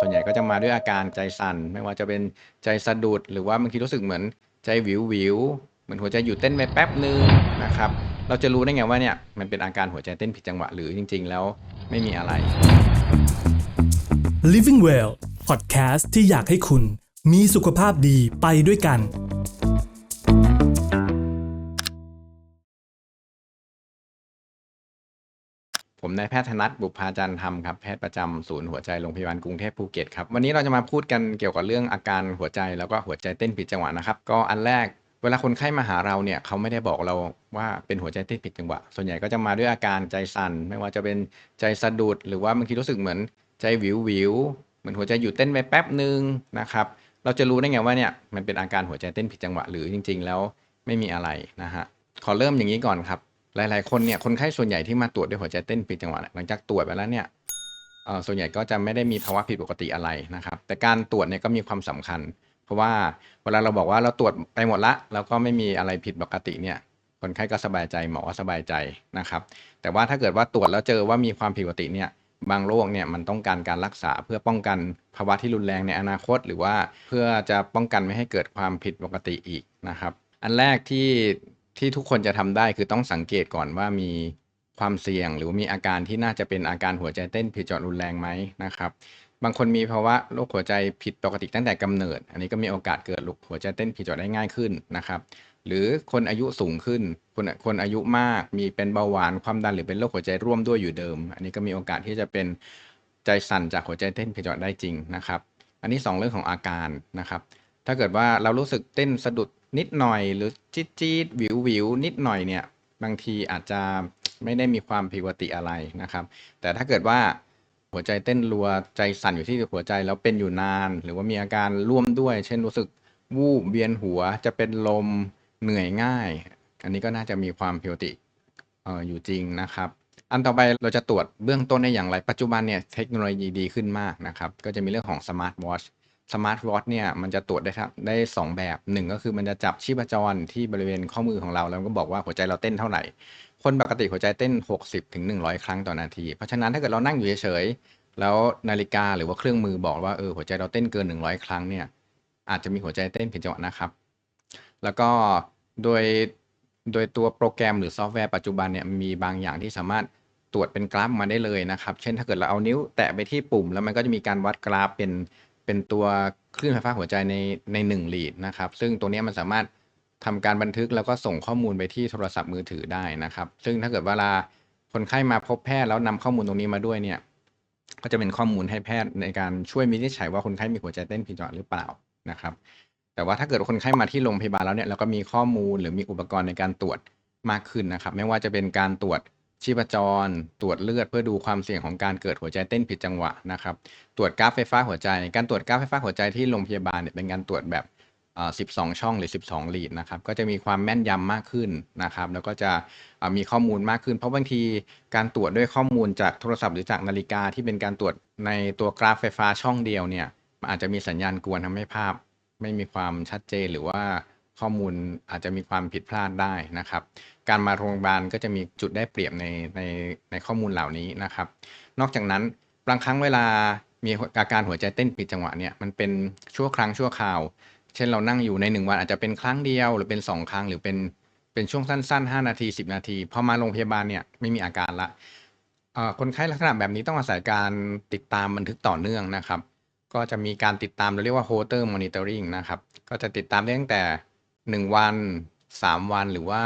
ส่วนใหญ่ก็จะมาด้วยอาการใจสั่น ไม่ว่าจะเป็นใจสะดุด หรือว่าบางทีรู้สึกเหมือนใจวิววิวเหมือนหัวใจหยุดเต้นไปแป๊บหนึ่งนะครับ เราจะรู้ได้ไงว่าเนี่ยมันเป็นอาการหัวใจเต้นผิดจังหวะหรือจริง ๆ แล้วไม่มีอะไร Living Well Podcast ที่อยากให้คุณมีสุขภาพดีไปด้วยกัน ผมนายแพทย์ธนัทบุพาจันทร์ธรรมครับแพทย์ประจำศูนย์หัวใจโรงพยาบาลกรุงเทพภูเก็ตครับวันนี้เราจะมาพูดกันเกี่ยวกับเรื่องอาการหัวใจแล้วก็หัวใจเต้นผิดจังหวะนะครับ ก็อันแรกเวลาคนไข้มาหาเราเนี่ยเขาไม่ได้บอกเราว่าเป็นหัวใจเต้นผิดจังหวะ ส่วนใหญ่ก็จะมาด้วยอาการใจสั่น ไม่ว่าจะเป็นใจสะดุด หรือว่าบางทีรู้สึกเหมือนใจวิววิวเหมือนหัวใจหยุดเต้นไปแป๊บหนึ่งนะครับเราจะรู้ได้ไงว่าเนี่ยมันเป็นอาการหัวใจเต้นผิดจังหวะหรือจริง ๆ แล้วไม่มีอะไรนะฮะขอเริ่มอย่างนี้ก่อนครับ หลาย ๆ คนเนี่ยคนไข้ส่วนใหญ่ที่มาตรวจด้วยหัวใจเต้นผิดจังหวะหลังจากตรวจไปแล้วเนี่ยส่วนใหญ่ก็จะไม่ได้มีภาวะผิดปกติอะไรนะครับ แต่การตรวจเนี่ยก็มีความสำคัญ เพราะว่าเวลาเราบอกว่าเราตรวจไปหมดละแล้วก็ไม่มีอะไรผิดปกติเนี่ยคนไข้ก็สบายใจหมอก็สบายใจนะครับ แต่ว่าถ้าเกิดว่าตรวจแล้วเจอว่ามีความผิดปกติเนี่ยบางโรคเนี่ยมันต้องการการรักษาเพื่อป้องกันภาวะที่รุนแรงในอนาคต หรือว่าเพื่อจะป้องกันไม่ให้เกิดความผิดปกติอีกนะครับ อันแรกที่ ที่ทุกคนจะทำได้คือต้องสังเกตก่อนว่ามีความเสี่ยง หรือมีอาการที่น่าจะเป็นอาการหัวใจเต้นผิดจังหวะรุนแรงไหมนะครับบางคนมีภาวะโรคหัวใจผิดปกติตั้งแต่กำเนิด อันนี้ก็มีโอกาสเกิดหัวใจเต้นผิดจังหวะได้ง่ายขึ้นนะครับหรือคนอายุสูงขึ้น คนคนอายุมากมีเป็นเบาหวานความดันหรือเป็นโรคหัวใจร่วมด้วยอยู่เดิม อันนี้ก็มีโอกาสที่จะเป็นใจสั่นจากหัวใจเต้นผิดจังหวะได้จริงนะครับ อันที่สองเรื่องของอาการนะครับ ถ้าเกิดว่าเรารู้สึกเต้นสะดุด นิดหน่อยหรือจี๊ดจี๊ดวิววิวนิดหน่อยเนี่ยบางทีอาจจะไม่ได้มีความผิดปกติอะไรนะครับ แต่ถ้าเกิดว่าหัวใจเต้นรัวใจสั่นอยู่ที่หัวใจแล้วเป็นอยู่นาน หรือว่ามีอาการร่วมด้วย เช่นรู้สึกวูบเวียนหัวจะเป็นลมเหนื่อยง่าย อันนี้ก็น่าจะมีความผิดปกติเอ่ออยู่จริงนะครับ อันต่อไปเราจะตรวจเบื้องต้นได้อย่างไร ปัจจุบันเนี่ยเทคโนโลยีดีขึ้นมากนะครับ ก็จะมีเรื่องของสมาร์ทวอช สมาร์ทวอชเนี่ยมันจะตรวจได้ทั้งได้สองแบบหนึ่งก็คือมันจะจับชีพจรที่บริเวณข้อมือของเรา แล้วก็บอกว่าหัวใจเราเต้นเท่าไหร่ คนปกติหัวใจเต้น 60ถึง100 ครั้งต่อนาที เพราะฉะนั้นถ้าเกิดเรานั่งอยู่เฉยๆแล้วนาฬิกาหรือว่าเครื่องมือบอกว่าเออหัวใจเราเต้นเกิน 100 ครั้งเนี่ยอาจจะมีหัวใจเต้นผิดจังหวะนะครับ แล้วก็โดยโดยตัวโปรแกรมหรือซอฟต์แวร์ปัจจุบันเนี่ยมีบางอย่างที่สามารถตรวจเป็นกราฟมาได้เลยนะครับ เช่นถ้าเกิดเราเอานิ้วแตะไปที่ปุ่ม แล้วมันก็จะมีการวัดกราฟเป็น เป็นตัวคลื่นไฟฟ้าหัวใจในในหนึ่งลีดนะครับ ซึ่งตัวนี้มันสามารถทำการบันทึกแล้วก็ส่งข้อมูลไปที่โทรศัพท์มือถือได้นะครับ ซึ่งถ้าเกิดเวลาคนไข้มาพบแพทย์แล้วนำข้อมูลตรงนี้มาด้วยเนี่ย ก็จะเป็นข้อมูลให้แพทย์ในการช่วยวินิจฉัยว่าคนไข้มีหัวใจเต้นผิดจังหวะหรือเปล่านะครับ แต่ว่าถ้าเกิดคนไข้มาที่โรงพยาบาลแล้วเนี่ยเราก็มีข้อมูลหรือมีอุปกรณ์ในการตรวจมากขึ้นนะครับ ไม่ว่าจะเป็นการตรวจ ชีพจร ตรวจเลือดเพื่อดูความเสี่ยงของการเกิดหัวใจเต้นผิดจังหวะนะครับ ตรวจกราฟไฟฟ้าหัวใจ การตรวจกราฟไฟฟ้าหัวใจที่โรงพยาบาลเนี่ยเป็นการตรวจแบบ12 ช่องหรือ 12 ลีดนะครับ ก็จะมีความแม่นยำมากขึ้นนะครับ แล้วก็จะมีข้อมูลมากขึ้น เพราะบางทีการตรวจด้วยข้อมูลจากโทรศัพท์หรือจากนาฬิกาที่เป็นการตรวจในตัวกราฟไฟฟ้าช่องเดียวเนี่ยอาจจะมีสัญญาณกวนทำให้ภาพ ไม่มีความชัดเจนหรือว่าข้อมูลอาจจะมีความผิดพลาดได้นะครับ การมาโรงพยาบาลก็จะมีจุดได้เปรียบในในในข้อมูลเหล่านี้นะครับ นอกจากนั้นบางครั้งเวลามีอาการหัวใจเต้นผิดจังหวะเนี่ยมันเป็นชั่วครั้งชั่วคราว เช่นเรานั่งอยู่ในหนึ่งวันอาจจะเป็นครั้งเดียว หรือเป็นสองครั้งหรือเป็นเป็นช่วงสั้น ๆ 5 นาที 10 นาทีพอมาโรงพยาบาลเนี่ยไม่มีอาการละคนไข้ลักษณะแบบนี้ต้องอาศัยการติดตามบันทึกต่อเนื่องนะครับ ก็จะมีการติดตามเราเรียกว่า Holter Monitoring นะครับ ก็จะติดตามได้ตั้งแต่ 1 วัน 3 วันหรือว่า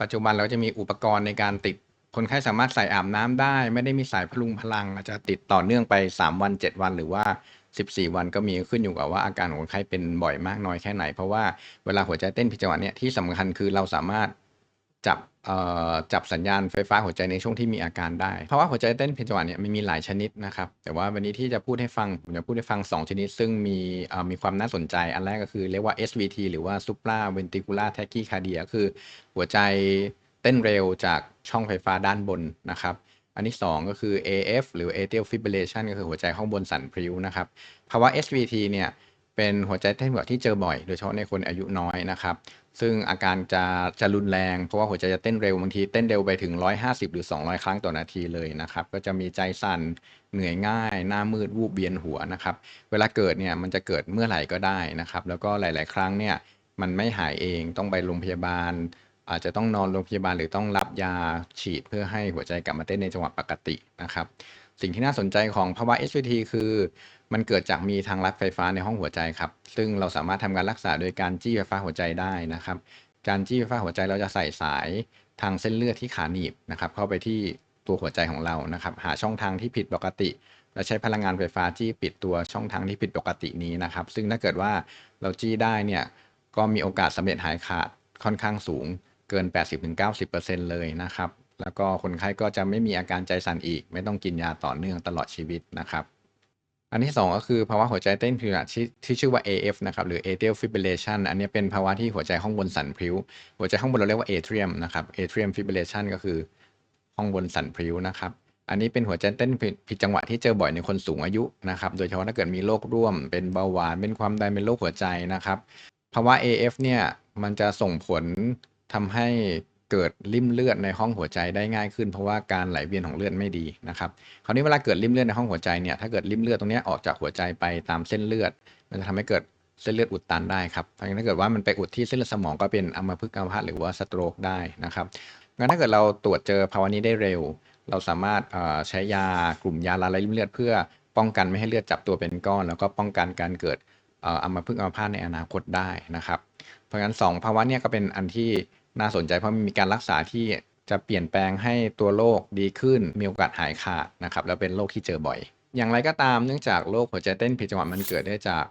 ปัจจุบันเราจะมีอุปกรณ์ในการติดคนไข้สามารถใส่อาบน้ำได้ ไม่ได้มีสายพลุงพลัง อาจจะติดต่อเนื่องไป 3 วัน 7 วันหรือว่า 14 วันก็มีขึ้นอยู่กับว่าอาการของคนไข้เป็นบ่อยมากน้อยแค่ไหน เพราะว่าเวลาหัวใจเต้นผิดจังหวะเนี่ยที่สำคัญคือเราสามารถ จับจับสัญญาณไฟฟ้าหัวใจในช่วงที่มีอาการได้เพราะว่าหัวใจเต้นผิดจังหวะเนี่ยมันมีหลายชนิดนะครับแต่ว่าวันนี้ที่จะพูดให้ฟังผมจะพูดให้ฟัง 2 ชนิด ซึ่งมีมีความน่าสนใจ อันแรกก็คือเรียกว่า SVT หรือว่า Supra Ventricular Tachycardia คือหัวใจเต้นเร็วจากช่องไฟฟ้าด้านบนนะครับอันที่2ก็คือ AF หรือ Atrial Fibrillation ก็คือหัวใจข้างบนสั่นพริ้วนะครับภาวะ SVT เนี่ยเป็นหัวใจเต้นผิดจังหวะที่เจอบ่อย โดยเฉพาะในคนอายุน้อยนะครับ ซึ่งอาการจะจะรุนแรง เพราะว่าหัวใจจะเต้นเร็วบางทีเต้นเร็วไปถึง 150 หรือ 200 ครั้งต่อนาทีเลยนะครับ ก็จะมีใจสั่นเหนื่อยง่าย หน้ามืดวูบเบียนหัวนะครับ เวลาเกิดเนี่ยมันจะเกิดเมื่อไหร่ก็ได้นะครับ แล้วก็หลาย ๆ ครั้งเนี่ยมันไม่หายเองต้องไปโรงพยาบาล อาจจะต้องนอนโรงพยาบาลหรือต้องรับยาฉีดเพื่อให้หัวใจกลับมาเต้นในจังหวะปกตินะครับ สิ่งที่น่าสนใจของภาวะ SVT คือ มันเกิดจากมีทางลัดไฟฟ้าในห้องหัวใจครับ ซึ่งเราสามารถทำการรักษาโดยการจี้ไฟฟ้าหัวใจได้นะครับ การจี้ไฟฟ้าหัวใจเราจะใส่สายทางเส้นเลือดที่ขาหนีบนะครับเข้าไปที่ตัวหัวใจของเรานะครับ หาช่องทางที่ผิดปกติ และใช้พลังงานไฟฟ้าจี้ปิดตัวช่องทางที่ผิดปกตินี้นะครับ ซึ่งถ้าเกิดว่าเราจี้ได้เนี่ยก็มีโอกาสสำเร็จหายขาดค่อนข้างสูง เกิน 80-90%เลยนะครับ แล้วก็คนไข้ก็จะไม่มีอาการใจสั่นอีก ไม่ต้องกินยาต่อเนื่องตลอดชีวิตนะครับ อันที่ 2 ก็คือภาวะหัวใจเต้นผิดปกติที่ที่ชื่อว่า AF นะครับ หรือ atrial fibrillation อันนี้เป็นภาวะที่หัวใจข้างบนสั่นพริ้ว หัวใจข้างบนเราเรียกว่า atrium นะครับ atrium fibrillation ก็คือห้องบนสั่นพริ้วนะครับอันนี้เป็นหัวใจเต้นผิดผิดจังหวะที่เจอบ่อยในคนสูงอายุนะครับ โดยเฉพาะถ้าเกิดมีโรคร่วม เป็นเบาหวาน เป็นความดัน เป็นโรคหัวใจนะครับ ภาวะ AF เนี่ย มันจะส่งผล ทำให้เกิดริ่มเลือดในห้องหัวใจได้ง่ายขึ้น เพราะว่าการไหลเวียนของเลือดไม่ดีนะครับคราวนี้เวลาเกิดริ่มเลือดในห้องหัวใจเนี่ยถ้าเกิดริ่มเลือดตรงนี้ออกจากหัวใจไปตามเส้นเลือด มันจะทำให้เกิดเส้นเลือดอุดตันได้ครับเพราะฉะนั้นถ้าเกิดว่ามันไปอุดที่เส้นเลือดสมองก็เป็นอัมพฤกษ์อัมพาตหรือว่าสโตรกได้นะครับงั้นถ้าเกิดเราตรวจเจอภาวะนี้ได้เร็ว เราสามารถเอ่อใช้ยากลุ่มยาละลายริ่มเลือดเพื่อป้องกันไม่ให้เลือดจับตัวเป็นก้อน แล้วก็ป้องกันการเกิดเอ่ออัมพฤกษ์อัมพาตในอนาคตได้นะครับ เพราะฉะนั้นสองภาวะนี่ยก็เป็นอันที่ น่าสนใจเพราะมีการรักษาที่จะเปลี่ยนแปลงให้ตัวโรคดีขึ้น มีโอกาสหายขาดนะครับ แล้วเป็นโรคที่เจอบ่อย อย่างไรก็ตามเนื่องจากโรคหัวใจเต้นผิดจังหวะมันเกิดได้จาก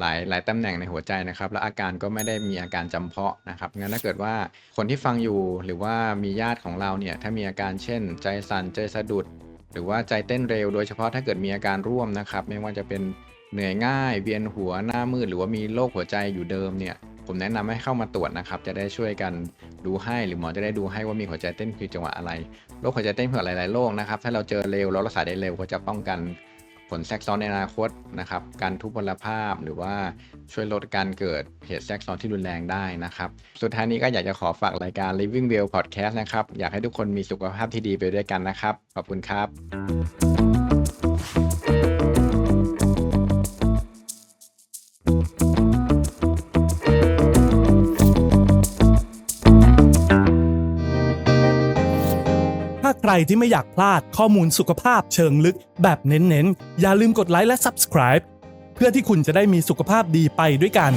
หลายหลายตำแหน่งในหัวใจนะครับ และอาการก็ไม่ได้มีอาการจำเพาะนะครับงั้นถ้าเกิดว่าคนที่ฟังอยู่หรือว่ามีญาติของเราเนี่ยถ้ามีอาการเช่น ใจสั่นใจสะดุด หรือว่าใจเต้นเร็ว โดยเฉพาะถ้าเกิดมีอาการร่วมนะครับ ไม่ว่าจะเป็นเหนื่อยง่าย เวียนหัวหน้ามืดหรือว่ามีโรคหัวใจอยู่เดิมเนี่ย ผมแนะนำให้เข้ามาตรวจนะครับ จะได้ช่วยกันดูให้หรือหมอจะได้ดูให้ว่ามีหัวใจเต้นผิดจังหวะอะไรโรคหัวใจเต้นผิดหลายๆโรคนะครับ ถ้าเราเจอเร็วแล้วรักษาได้เร็วก็จะป้องกันผลแทรกซ้อนในอนาคตนะครับ การทุพพลภาพหรือว่าช่วยลดการเกิดเหตุแทรกซ้อนที่รุนแรงได้นะครับ สุดท้ายนี้ก็อยากจะขอฝากรายการ Living Well Podcast นะครับ อยากให้ทุกคนมีสุขภาพที่ดีไปด้วยกันนะครับ ขอบคุณครับ ใครที่ไม่อยากพลาดข้อมูลสุขภาพเชิงลึก แบบเน้นๆ อย่าลืมกดไลค์และ Subscribe เพื่อที่คุณจะได้มีสุขภาพดีไปด้วยกัน